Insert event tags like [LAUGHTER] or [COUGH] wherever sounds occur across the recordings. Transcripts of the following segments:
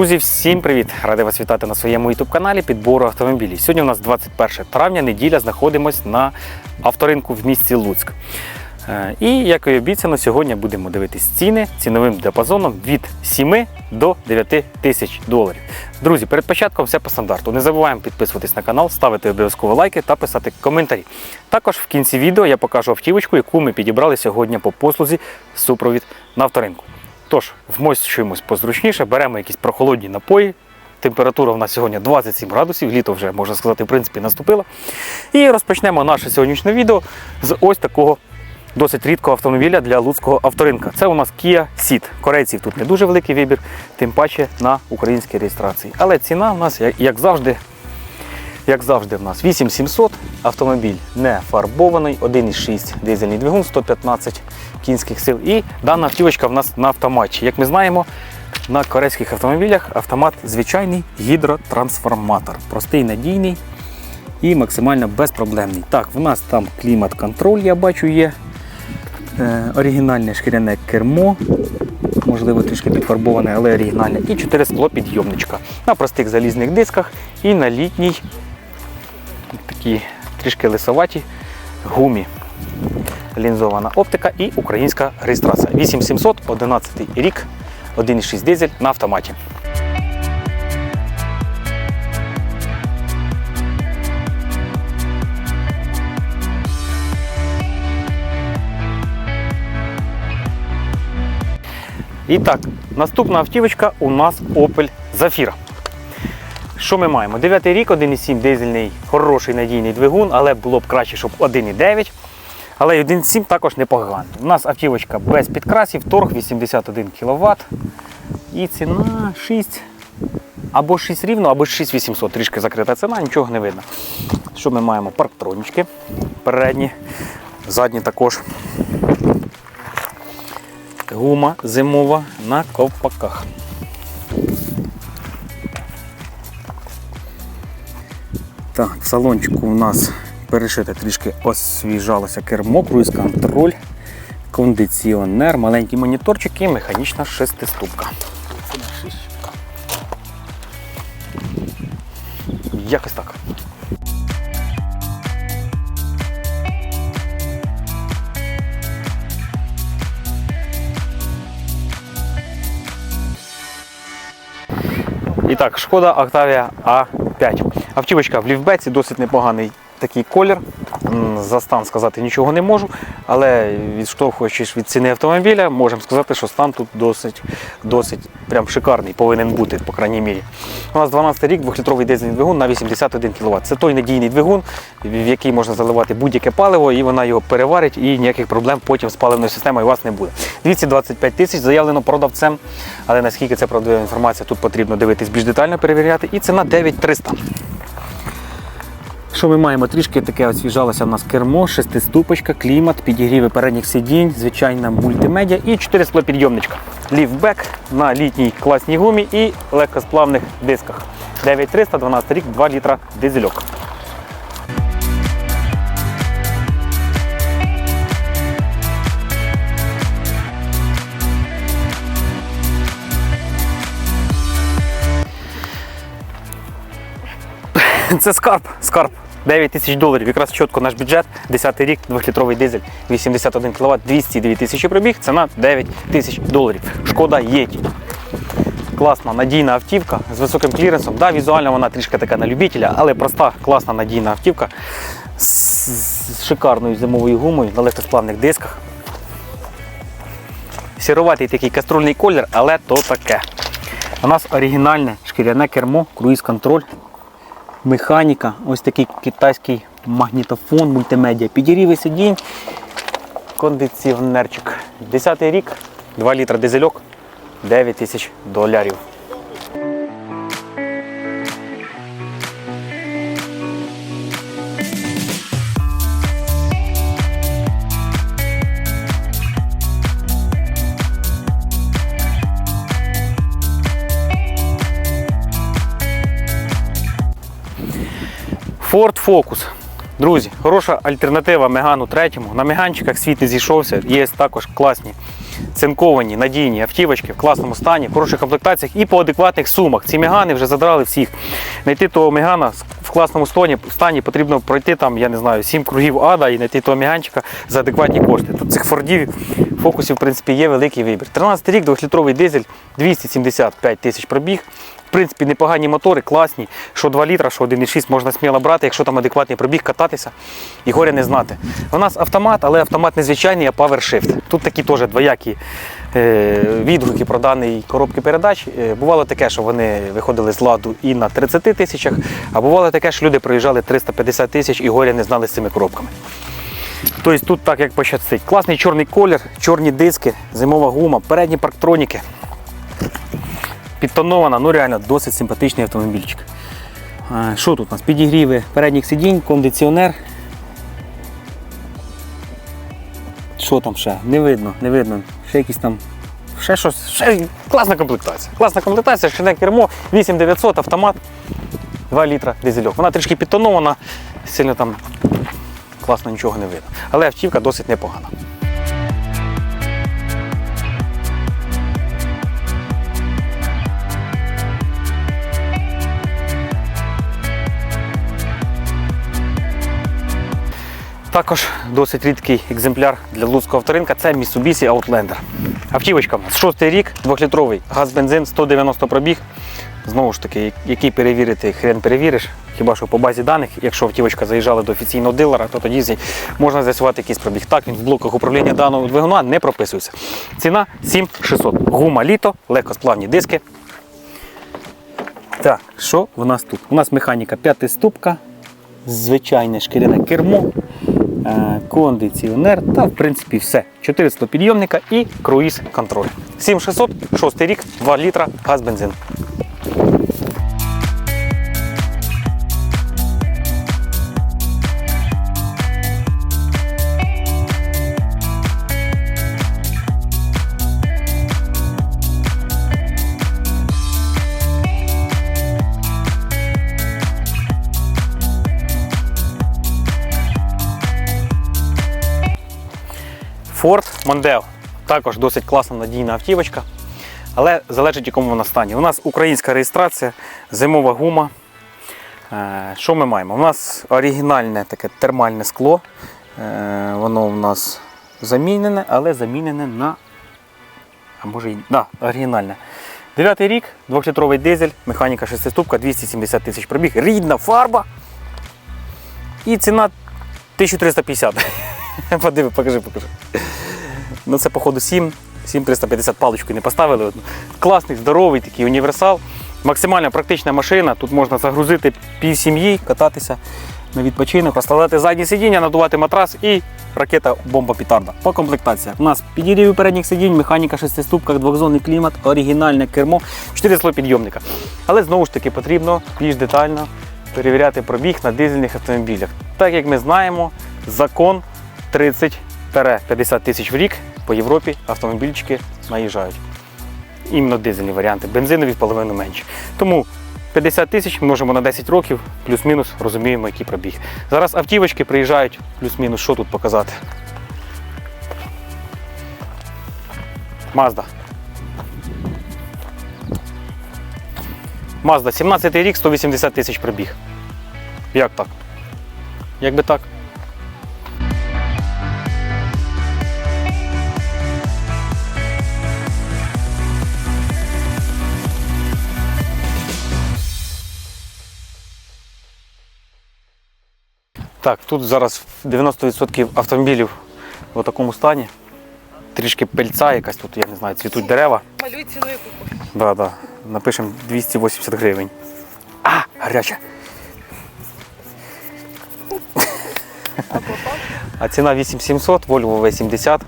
Друзі, всім привіт! Радий вас вітати на своєму youtube каналі підбору автомобілів. Сьогодні у нас 21 травня, неділя, знаходимось на авторинку в місті Луцьк. Е, І як і обіцяно, сьогодні будемо дивитись ціни ціновим діапазоном від 7 до 9 тисяч доларів. Друзі, перед початком все по стандарту. Не забуваємо підписуватись на канал, ставити обов'язково лайки та писати коментарі. Також в кінці відео я покажу автівочку, яку ми підібрали сьогодні по послузі супровід на авторинку. Тож, вмощуємось позручніше, беремо якісь прохолодні напої. Температура в нас сьогодні 27 градусів, літо вже, можна сказати, в принципі, наступило. І розпочнемо наше сьогоднішнє відео з ось такого досить рідкого автомобіля для луцького авторинка. Це у нас Kia Ceed. Корейців тут не дуже великий вибір, тим паче на українській реєстрації. Але ціна в нас, як- завжди, як завжди, в нас 8700, автомобіль не фарбований, 1,6 дизельний двигун, 115 кінських сил. І дана автівочка в нас на автоматі. Як ми знаємо, на корейських автомобілях автомат звичайний гідротрансформатор. Простий, надійний і максимально безпроблемний. Так, в нас там клімат-контроль, я бачу, є. Е, оригінальне шкіряне кермо, можливо, трішки підфарбоване, але оригінальне. І 4 склопідйомничка на простих залізних дисках і на літній такі трішки лисоваті гумі. Лінзована оптика і українська реєстрація. 8700, 11 рік, 1,6 дизель на автоматі. І так, наступна автівочка у нас Opel Zafira. Що ми маємо? 9 рік, 1,7 дизельний, хороший надійний двигун, але було б краще, щоб 1,9. Але й 1,7 також непогано. У нас автівочка без підкрасів, торг 81 кВт. І ціна 6 або 6 рівно, або 6800. Трішки закрита ціна, нічого не видно. Що ми маємо? Парктронічки передні, задні також. Гума зимова на ковпаках. Так, в салончику у нас перешите трішки освіжалося кермо, круїз-контроль, кондиціонер, маленький моніторчик і механічна шестиступка. Якось так. І так, шкода Octavia A5. Автівочка в лівбеці, досить непоганий такий колір. За стан сказати нічого не можу, але відштовхуючись від ціни автомобіля, можемо сказати, що стан тут досить, досить прям шикарний, повинен бути, по крайній мірі. У нас 12 рік, 2-літровий дизельний двигун на 81 кВт. Це той надійний двигун, в який можна заливати будь-яке паливо, і вона його переварить, і ніяких проблем потім з паливною системою у вас не буде. 225 тисяч заявлено продавцем, але наскільки це правдива інформація, тут потрібно дивитись більш детально перевіряти. І ціна 9300. Що ми маємо? Трішки таке освіжалося в нас кермо, шестиступочка, клімат, підігріви передніх сидінь, звичайна мультимедіа і 4 склопідйомничка. Ліфбек на літній класній гумі і легкосплавних дисках. 9300, 12 рік, 2 літра дизельок. Це скарб. Скарб. 9 тисяч доларів. Якраз чітко наш бюджет. 10 рік, 2-літровий дизель, 81 кВт, 209 тисячі пробіг, ціна 9 тисяч доларів. Шкода Єті. Класна, надійна автівка з високим кліренсом. Да, візуально вона трішки така на любителя, але проста, класна, надійна автівка з, шикарною зимовою гумою на легкосплавних дисках. Сіруватий такий каструльний колір, але то таке. У нас оригінальне шкіряне кермо, круїз-контроль, механіка, ось такий китайський магнітофон, мультимедіа, підігріви сидінь, кондиціонерчик. 10 рік, 2 літра дизельок, 9 тисяч доларів. Ford Focus. Друзі, хороша альтернатива Мегану третьому. На Меганчиках світ не зійшовся. Є також класні цинковані, надійні автівочки в класному стані, в хороших комплектаціях і по адекватних сумах. Ці Мегани вже задрали всіх. Знайти того Мегана в класному стані, стані потрібно пройти там, я не знаю, 7 кругів ада і знайти того Меганчика за адекватні кошти. Тут цих фордів, фокусів, в принципі, є великий вибір. 13 рік, 2-літровий дизель, 275 тисяч пробіг. В принципі, непогані мотори, класні. Що 2 літра, що 1,6 можна сміло брати, якщо там адекватний пробіг, кататися і горя не знати. У нас автомат, але автомат не звичайний, а PowerShift. Тут такі теж двоякі е, відгуки про даний коробки передач. Е, бувало таке, що вони виходили з ладу і на 30 тисячах, а бувало таке, що люди проїжджали 350 тисяч і горя не знали з цими коробками. Тобто тут так як пощастить. Класний чорний колір, чорні диски, зимова гума, передні парктроніки. Підтонована, ну реально досить симпатичний автомобільчик. Що тут у нас? Підігріви передніх сидінь, кондиціонер. Що там ще? Не видно, не видно. Ще якісь там. Ще щось. Ще... Класна комплектація. Класна комплектація, шине кермо, 8900, автомат, 2 літра дизельок. Вона трішки підтонована, сильно там класно нічого не видно. Але автівка досить непогана. Також досить рідкий екземпляр для луцького авторинка це Mitsubishi Outlander. Автівочка шостий рік, 2-літровий газ-бензин, 190 пробіг. Знову ж таки, який перевірити, хрен перевіриш. Хіба що по базі даних, якщо автівочка заїжджала до офіційного дилера, то тоді можна з'ясувати якийсь пробіг. Так, він в блоках управління даного двигуна не прописується. Ціна 7600. Гума літо, легкосплавні диски. Так, що в нас тут? У нас механіка п'ятиступка, звичайне шкіряне кермо, кондиціонер та в принципі все. 400 підйомника і круїз контроль. 7600, 6 рік, 2 літра, газ бензин. Ford Mondeo. Також досить класна надійна автівочка. Але залежить якому вона стані. У нас українська реєстрація, зимова гума. Е, Що ми маємо? У нас оригінальне таке термальне скло. Е, Воно у нас замінене, але замінене на. А може і. Да, оригінальне. Дев'ятий рік, 2-літровий дизель, механіка 6-ступка, 270 тисяч пробіг, рідна фарба. І ціна 1350. [LAUGHS] Подиви, покажи, покажи. Ну це, походу, 7, 7350 паличку не поставили. Класний, здоровий такий універсал. Максимально практична машина. Тут можна загрузити пів сім'ї, кататися на відпочинок, розкладати заднє сидіння, надувати матрас і ракета бомба петарда. По комплектаціях. У нас підігрів передніх сидінь, механіка шестиступка, двохзонний клімат, оригінальне кермо, 4 слопідйомника. Але знову ж таки потрібно більш детально перевіряти пробіг на дизельних автомобілях. Так як ми знаємо, закон 30-50 тисяч в рік по Європі автомобільчики наїжджають. Іменно дизельні варіанти, бензинові в половину менше. Тому 50 тисяч множимо на 10 років, плюс-мінус розуміємо, який пробіг. Зараз автівочки приїжджають, плюс-мінус, що тут показати. Mazda. Mazda, 17 рік, 180 тисяч пробіг. Як так? Як би так? Так, тут зараз 90% автомобілів в такому стані. Трішки пельця якась тут, я не знаю, цвітуть дерева. Малюй ціну яку. Да, да. Напишемо 280 гривень. А, гаряче. А ціна 8700, Volvo V70,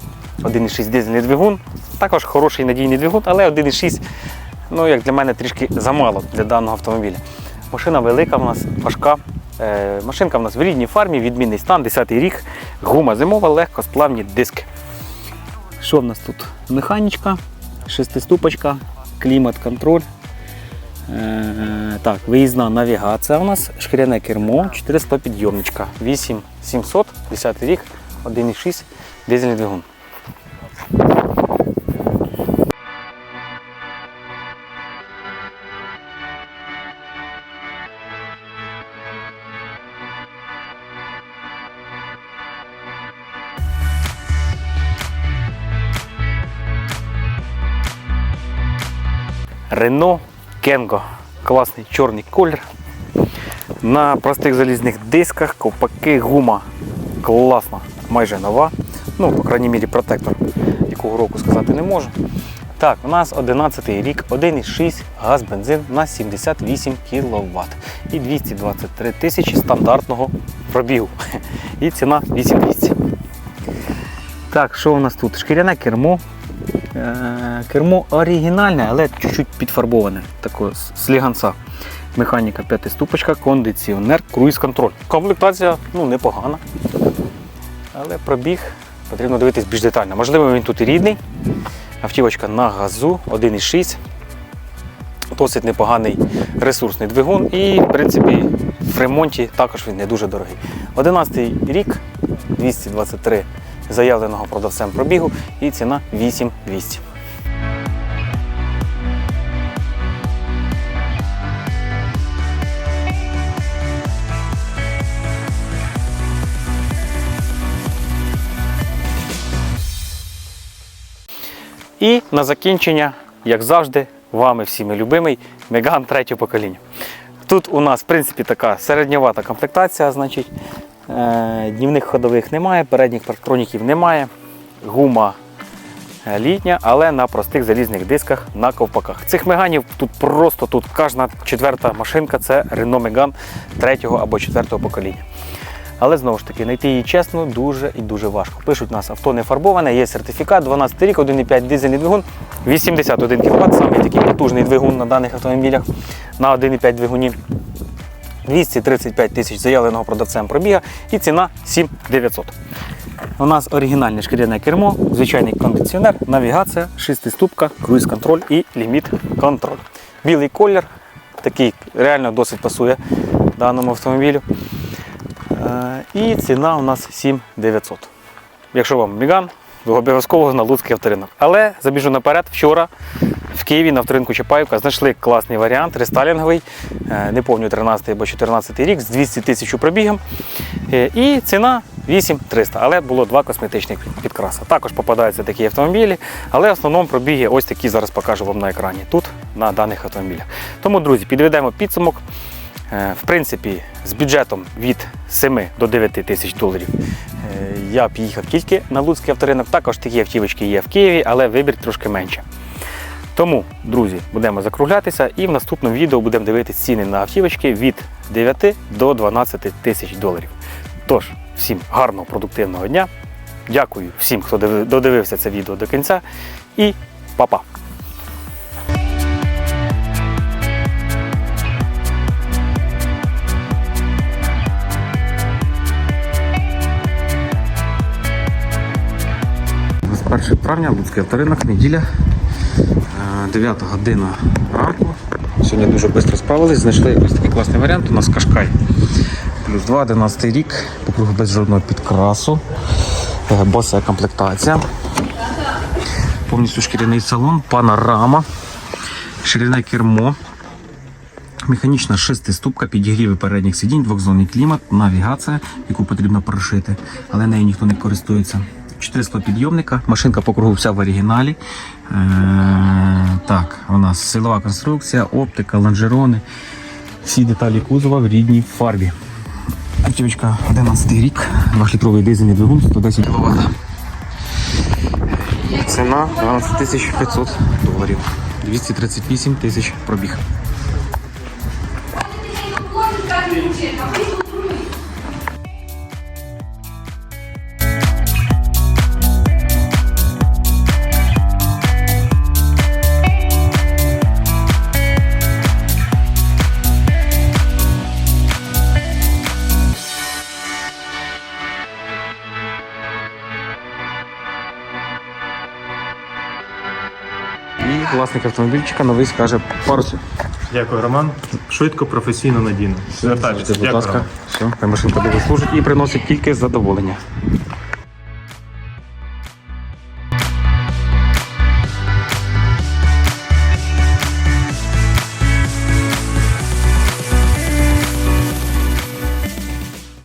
1,6 дизельний двигун. Також хороший надійний двигун, але 1,6, ну як для мене трішки замало для даного автомобіля. Машина велика в нас, важка. Е, машинка в нас в рідній фармі, відмінний стан, 10 рік, гума зимова, легко, сплавні диски. Що в нас тут? Механічка, шестиступочка, клімат-контроль. Е, так, виїзна навігація у нас, шкіряне кермо, 400 підйомничка, 8700, 10 рік, 1,6 дизельний двигун. Рено Кенго. Класний чорний колір. На простих залізних дисках, ковпаки, гума. Класна, майже нова. Ну, по крайній мірі, протектор, якого року сказати не можу. Так, у нас 11 рік, 1,6 газ, бензин на 78 кВт і 223 тисячі стандартного пробігу. І ціна 8200. Так, що у нас тут? Шкіряне кермо. Е, Кермо оригінальне, але чуть-чуть підфарбоване. Такого з сліганця. Механіка п'ятиступочка, кондиціонер, круїз-контроль. Комплектація ну, непогана. Але пробіг потрібно дивитись більш детально. Можливо, він тут і рідний. Автівочка на газу 1,6. Досить непоганий ресурсний двигун і, в принципі, в ремонті також він не дуже дорогий. 11 рік, 223 заявленого продавцем пробігу і ціна 8200. І на закінчення, як завжди, вами всіми любимий Меган третього покоління. Тут у нас, в принципі, така середньовата комплектація, значить, днівних ходових немає, передніх парктроніків немає, гума е, літня, але на простих залізних дисках на ковпаках. Цих меганів тут просто тут кожна четверта машинка це Renault Megane третього або четвертого покоління. Але знову ж таки, знайти її чесно дуже і дуже важко. Пишуть, у нас авто не фарбоване, є сертифікат, 12 рік, 1,5 дизельний двигун, 81 кВт, самий такий потужний двигун на даних автомобілях на 1,5 двигуні. 235 тисяч заявленого продавцем пробіга і ціна 7900. У нас оригінальне шкіряне кермо, звичайний кондиціонер, навігація, шестиступка, круїз-контроль і ліміт-контроль. Білий колір, такий реально досить пасує даному автомобілю. Е, І ціна у нас 7900. Якщо вам Міган, то обов'язково на Луцький авторинок. Але забіжу наперед, вчора в Києві на авторинку Чапаївка знайшли класний варіант, рестайлінговий, е, не пам'ятаю 13 або 14 рік, з 200 тисяч пробігом. Е, І ціна 8300, але було два косметичних підкраса. Також попадаються такі автомобілі, але в основному пробіги ось такі зараз покажу вам на екрані тут, на даних автомобілях. Тому, друзі, підведемо підсумок. Е, В принципі, з бюджетом від 7 до 9 тисяч доларів я б їхав тільки на Луцький авторинок. Також такі автівочки є в Києві, але вибір трошки менше. Тому, друзі, будемо закруглятися і в наступному відео будемо дивитися ціни на автівочки від 9 до 12 тисяч доларів. Тож, всім гарного, продуктивного дня. Дякую всім, хто додивився це відео до кінця. І па-па! 1 травня Луцький авторинок, неділя, 9 година ранку. Сьогодні дуже швидко справились, знайшли ось такий класний варіант. У нас Кашкай. Плюс 2, 11 рік, по кругу без жодного підкрасу, е, боса комплектація. Повністю шкіряний салон, панорама, шкіряне кермо. Механічна шестиступка, підігріви передніх сидінь, двохзонний клімат, навігація, яку потрібно прошити, але нею ніхто не користується. 400 підйомника, машинка по кругу вся в оригіналі. Е, так, у нас силова конструкція, оптика, лонжерони. Всі деталі кузова в рідній фарбі. Автівочка 11 рік, 2-літровий дизельний двигун, 110 кВт. Ціна 12 500 доларів. 238 тисяч пробіг. Власник автомобільчика новий скаже пару слів. Дякую, Роман. Швидко, професійно, надійно. Звертайтеся. Будь Дякую, ласка, Роман. все, хай машинка буде служить і приносить тільки задоволення.